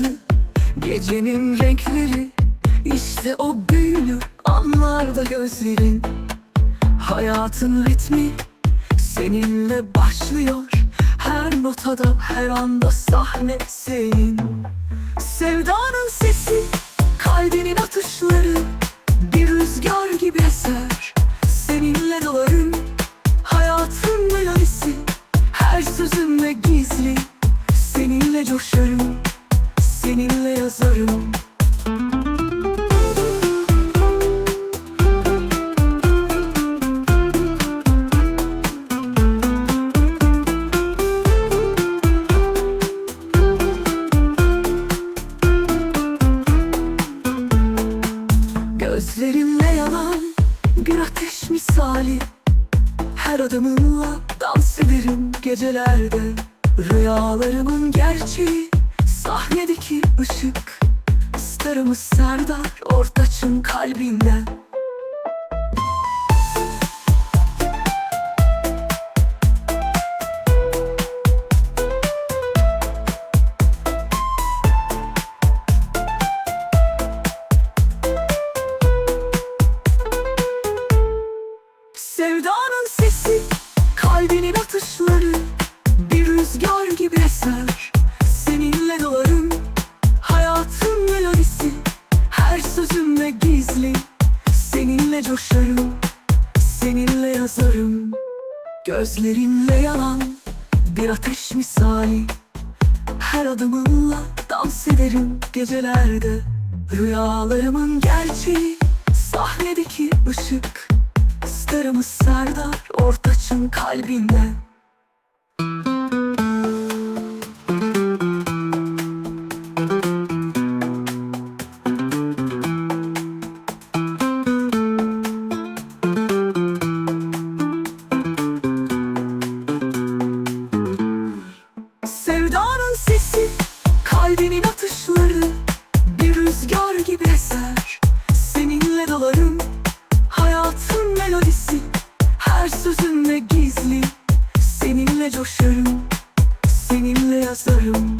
Yıldızı Gecenin renkleri İşte o büyülü anlarda gözlerin. Hayatın ritmi Seninle başlıyor. Her notada her anda sahne senin. Sevdanın sesi Kalbinin Seninle yazarım. Gözlerimle yanan bir ateş misali. Her adımınla dans ederim gecelerde Rüyalarımın gerçeği sahnedeki ışık Starımız Serdar Ortaç'ın kalbinden. Sevdanın sesi, kalbinin atışları Bir rüzgar gibi eser gizli, seninle coşarım Seninle yazarım. Gözlerinle yanan bir ateş misali. Her adımınla dans ederim gecelerde. Rüyalarımın gerçeği, sahnedeki ışık. Starımız Serdar Ortaç'ın kalbinden Coşarım Seninle yazarım